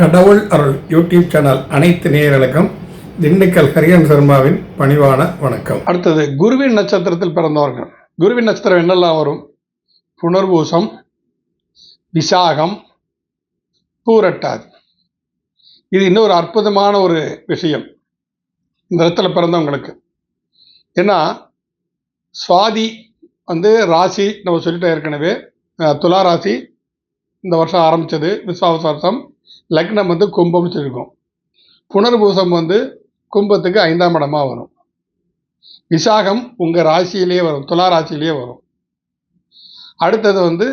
கடவுள் அருள் YouTube channel அனைத்து நேயர்களுக்கும் திண்டுக்கல் ஹரியன் சர்மாவின் பணிவான வணக்கம். அடுத்தது குருவின் நட்சத்திரத்தில் பிறந்தவர்கள். குருவின் நட்சத்திரம் என்னெல்லாம் வரும்? புனர்பூசம் விசாகம் பூரட்டாது. இது இன்னொரு அற்புதமான ஒரு விஷயம் இந்த இடத்துல பிறந்தவங்களுக்கு. ஏன்னா சுவாதி வந்து ராசி நம்ம சொல்லிட்டோம் ஏற்கனவே துலா ராசி இந்த வருஷம் ஆரம்பித்தது விஸ்வாவச வருஷம் லக்னம் வந்து கும்பம் சொல்லியிருக்கோம் புனர்பூசம் வந்து கும்பத்துக்கு ஐந்தாம் இடமா வரும். விசாகம் உங்கள் ராசியிலேயே வரும் துலா ராசியிலேயே வரும். அடுத்தது வந்து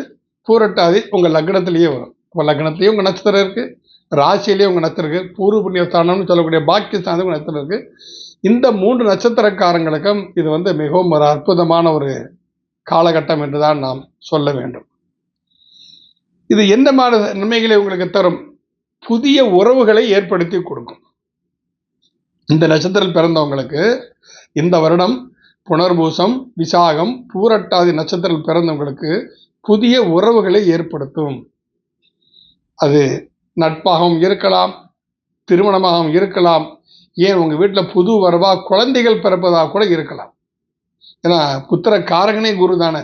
பூரட்டாதி உங்கள் லக்னத்திலேயே வரும். இப்போ லக்னத்துலேயும் உங்கள் நட்சத்திரம் இருக்குது ராசியிலேயே உங்கள் நட்சத்திரம் இருக்குது பூர்வ புண்ணியஸ்தானம்னு சொல்லக்கூடிய பாக்கிய ஸ்தானம் உங்கள் நட்சத்திரம் இருக்குது இந்த மூன்று நட்சத்திரக்காரங்களுக்கும் இது வந்து மிகவும் ஒரு அற்புதமான ஒரு காலகட்டம் என்று தான் நாம் சொல்ல வேண்டும். இது எந்த மாதிரி நன்மைகளை உங்களுக்கு தரும்? புதிய உறவுகளை ஏற்படுத்தி கொடுக்கும். இந்த நட்சத்திரத்தில் பிறந்தவங்களுக்கு இந்த வருடம் புனர்பூசம் விசாகம் பூரட்டாதி நட்சத்திரத்தில் பிறந்தவங்களுக்கு புதிய உறவுகளை ஏற்படுத்தும். அது நட்பாகவும் இருக்கலாம் திருமணமாகவும் இருக்கலாம் ஏன் உங்கள் வீட்டில் புது வரவா குழந்தைகள் பிறப்பதாக கூட இருக்கலாம். ஏன்னா புத்திர காரகனே குரு தானே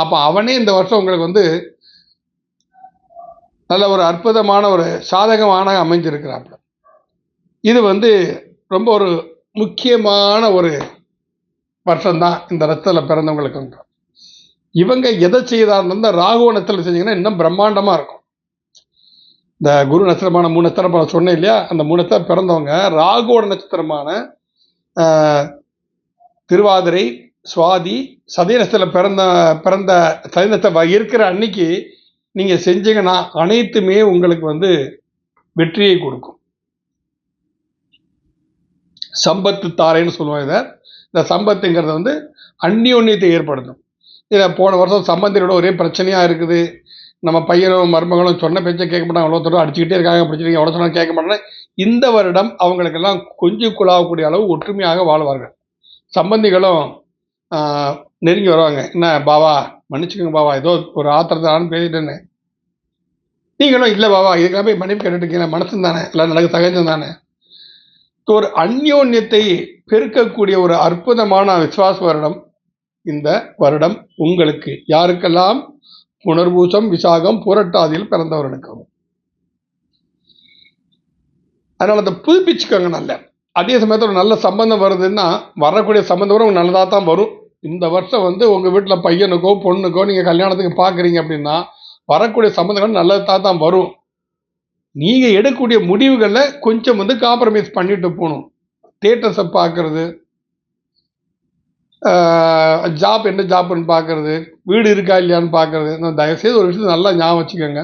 அப்போ அவனே இந்த வருஷம் உங்களுக்கு வந்து நல்ல ஒரு அற்புதமான ஒரு சாதகமான அமைஞ்சிருக்கிறாப்புல. இது வந்து ரொம்ப ஒரு முக்கியமான ஒரு வருஷம்தான். இந்த ரத்தத்தில் பிறந்தவங்களுக்கு இவங்க எதை செய்தாலும் இந்த ராகுவ செஞ்சீங்கன்னா இன்னும் பிரம்மாண்டமாக இருக்கும். இந்த குரு நட்சத்திரமான மூணு நட்சத்திரம் சொன்னேன் இல்லையா? அந்த மூணு நட்சத்திரம் பிறந்தவங்க ராகுவோட நட்சத்திரமான திருவாதிரை சுவாதி சதய பிறந்த பிறந்த சதய நட்சத்திரம் இருக்கிற அன்னைக்கு நீங்கள் செஞ்சீங்கன்னா அனைத்துமே உங்களுக்கு வந்து வெற்றியை கொடுக்கும். சம்பத்து தாரைன்னு சொல்லுவாங்க இதை. இந்த சம்பத்துங்கிறது வந்து அந்நியோன்யத்தை ஏற்படுத்தும். இதை போன வருஷம் சம்பந்தியோட ஒரே பிரச்சனையாக இருக்குது. நம்ம பையனும் மருமகளும் சொன்ன பேச்சை கேட்க மாட்டாங்க. அவ்வளோ தூரம் அடிச்சுக்கிட்டே இருக்காங்க பிடிச்சிருக்கீங்க எவ்வளோ சொன்னாலும் கேட்க மாட்டாங்க. இந்த வருடம் அவங்களுக்கெல்லாம் கொஞ்சம் குழாவக்கூடிய அளவு ஒற்றுமையாக வாழ்வார்கள். சம்பந்திகளும் நெருங்கி வருவாங்க. என்ன பாவா மன்னிச்சுக்கோங்க பாவா. ஏதோ ஒரு ஆத்திரத்தான்னு பேசிட்டேன்னு. நீங்களும் இல்லை பாவா இதுக்கெல்லாம் போய் மன்னிப்பு கேட்டுருக்கீங்க இருக்கீங்க மனசு தானே எல்லாம் நடக்க சகஜம் தானே. ஒரு அந்யோன்யத்தை பெருக்கக்கூடிய ஒரு அற்புதமான விசுவாச வருடம். இந்த வருடம் உங்களுக்கு யாருக்கெல்லாம் புனர்பூசம் விசாகம் புரட்டாதியில் பிறந்தவர்களுக்கும். அதனால் அதை புதுப்பிச்சுக்கோங்க நல்ல. அதே சமயத்தில் ஒரு நல்ல சம்பந்தம் வருதுன்னா வரக்கூடிய சம்பந்தம் வரும் நல்லதாக தான் வரும். இந்த வருஷம் வந்து உங்கள் வீட்டில் பையனுக்கோ பொண்ணுக்கோ நீங்கள் கல்யாணத்துக்கு பார்க்குறீங்க அப்படின்னா வரக்கூடிய சம்மந்தங்கள் நல்லதாக தான் வரும். நீங்கள் எடுக்கக்கூடிய முடிவுகளில் கொஞ்சம் வந்து காம்ப்ரமைஸ் பண்ணிட்டு போகணும். தேட்டர்ஸை பார்க்கறது ஜாப் என்ன ஜாப்னு பார்க்கறது வீடு இருக்கா இல்லையான்னு பார்க்கறது. நான் தயவுசெய்து ஒரு விஷயத்தை நல்லா ஞாபகம் வச்சுக்கோங்க.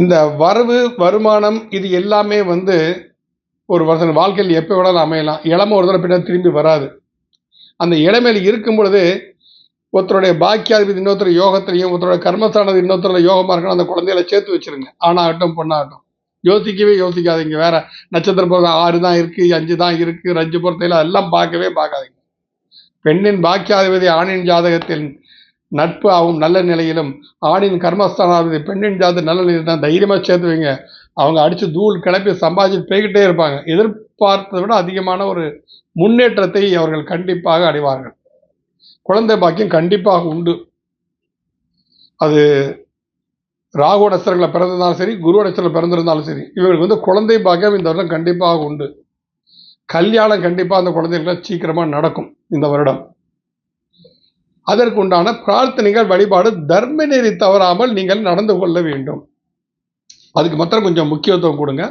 இந்த வரவு வருமானம் இது எல்லாமே வந்து ஒரு வருஷம் வாழ்க்கையில் எப்போ வேணாலும் அமையலாம். இளமை ஒரு தடவை பின்னாடி திரும்பி வராது. அந்த இளமையில் இருக்கும் பொழுது ஒருத்தருடைய பாக்கியாதிபதி இன்னொருத்தர் யோகத்திலையும் ஒருத்தருடைய கர்மஸ்தானது இன்னொருத்தரோட யோகமாக இருக்கணும் அந்த குழந்தைகளை சேர்த்து வச்சிருங்க. ஆணாகட்டும் பொண்ணாகட்டும். யோசிக்கவே யோசிக்காதீங்க. வேற நட்சத்திர பொருத்தம் ஆறு தான் இருக்கு அஞ்சு தான் இருக்கு ரஞ்சு பொருத்தையில் எல்லாம் பார்க்கவே பார்க்காதீங்க. பெண்ணின் பாக்கியாதிபதி ஆணின் ஜாதகத்தில் நட்பு ஆகும் நல்ல நிலையிலும் ஆணின் கர்மஸ்தானாதிபதி பெண்ணின் ஜாதகம் நல்ல நிலையில் தான் தைரியமாக சேர்த்துவீங்க அவங்க அடித்து தூள் கிளப்பி சம்பாதிச்சு போய்கிட்டே இருப்பாங்க. எதிர்பார்த்ததை விட அதிகமான ஒரு முன்னேற்றத்தை அவர்கள் கண்டிப்பாக அடைவார்கள். குழந்தை பாக்கியம் கண்டிப்பாக உண்டு. அது ராகு நட்சத்திரங்களை பிறந்திருந்தாலும் சரி குரு நட்சத்திரம் பிறந்திருந்தாலும் சரி இவங்களுக்கு வந்து குழந்தை பாக்கியம் இந்த வருடம் கண்டிப்பாக உண்டு. கல்யாணம் கண்டிப்பாக அந்த குழந்தைகளுக்கு சீக்கிரமாக நடக்கும் இந்த வருடம். அதற்கு உண்டான பிரார்த்தனைகள் வழிபாடு தர்ம நெறி தவறாமல் நீங்கள் நடந்து கொள்ள வேண்டும். அதுக்கு மாத்திரம் கொஞ்சம் முக்கியத்துவம் கொடுங்க.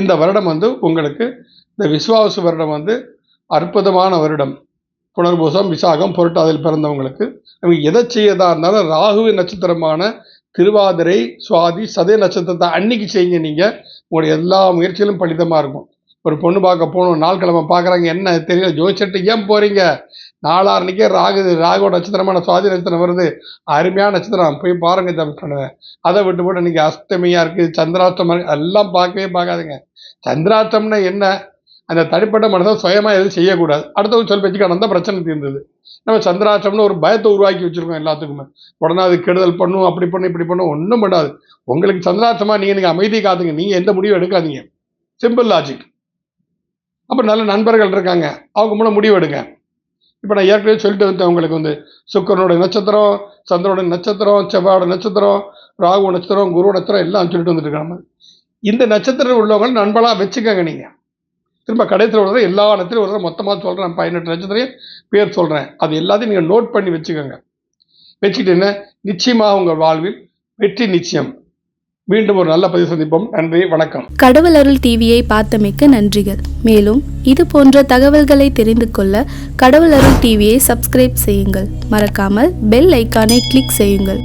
இந்த வருடம் வந்து உங்களுக்கு இந்த விஸ்வாச வருடம் வந்து அற்புதமான வருடம். புனர்பூசம் விசாகம் பொருட்டாதில் பிறந்தவங்களுக்கு. நமக்கு எதை செய்யதா இருந்தாலும் ராகுவின் நட்சத்திரமான திருவாதிரை சுவாதி சதய நட்சத்திரத்தை அன்னைக்கு செய்யுங்க நீங்கள் உங்களுடைய எல்லா முயற்சிகளும் பலிதமாக இருக்கும். ஒரு பொண்ணு பார்க்க போகணும் நாள் கிழமை பார்க்குறாங்க என்ன தெரியல ஜோதிச்சட்டு ஏன் போகிறீங்க நாளான்னைக்கே ராகு ராகு நட்சத்திரமான சுவாதி நட்சத்திரம் வருது. அருமையான நட்சத்திரம் போய் பாருங்க ஜபம் பண்ணுவேன். அதை விட்டு போட்டு இன்றைக்கி அஷ்டமியாக இருக்குது சந்திராஷ்டமாக இருக்குது எல்லாம் பார்க்கவே பார்க்காதுங்க. சந்திராஷ்டம்னா என்ன? அந்த தனிப்பட்ட மனசை சுயமாக எதுவும் செய்யக்கூடாது. அடுத்தவங்க சொல் பேச்சு கடந்தா பிரச்சனை தீர்ந்தது. நம்ம சந்திராஷ்டம்னு ஒரு பயத்தை உருவாக்கி வச்சிருக்கோம் எல்லாத்துக்குமே. உடனே அது கெடுதல் பண்ணும் அப்படி பண்ணும் இப்படி பண்ணும் ஒன்றும் பண்ணாது. உங்களுக்கு சந்திராஷ்டமா நீங்கள் நீங்கள் அமைதி காத்துங்க நீங்கள் எந்த முடிவும் எடுக்காதீங்க. சிம்பிள் லாஜிக் அப்போ நல்ல நண்பர்கள் இருக்காங்க. அவங்க மூலம் முடிவு எடுங்க. இப்போ நான் ஏற்கனவே சொல்லிட்டு வந்தேன் உங்களுக்கு வந்து சுக்கரனுடைய நட்சத்திரம் சந்திரனுடைய நட்சத்திரம் செவ்வாயோட நட்சத்திரம் ராகு நட்சத்திரம் குரு நட்சத்திரம் எல்லாம் சொல்லிட்டு வந்துட்டு இருக்காங்க. இந்த நட்சத்திரம் உள்ளவங்க நண்பலாக வச்சுக்கோங்க நீங்கள் திரும்ப கடைசியில் ஒரு எல்லா இடத்துலையும் ஒரு மொத்தமாக சொல்கிறேன் பதினெட்டு லட்சத்துலேயும் பேர் சொல்கிறேன் அது எல்லாத்தையும் நீங்கள் நோட் பண்ணி வச்சுக்கோங்க. வச்சுக்கிட்டு என்ன? நிச்சயமாக உங்கள் வாழ்வில் வெற்றி நிச்சயம். மீண்டும் ஒரு நல்ல பதிவு சந்திப்போம். நன்றி வணக்கம். கடவுள் அருள் டிவியை பார்த்தமைக்கு நன்றிகள். மேலும் இது போன்ற தகவல்களை தெரிந்து கொள்ள கடவுள் அருள் டிவியை சப்ஸ்கிரைப் செய்யுங்கள். மறக்காமல் பெல் ஐக்கானை கிளிக் செய்யுங்கள்.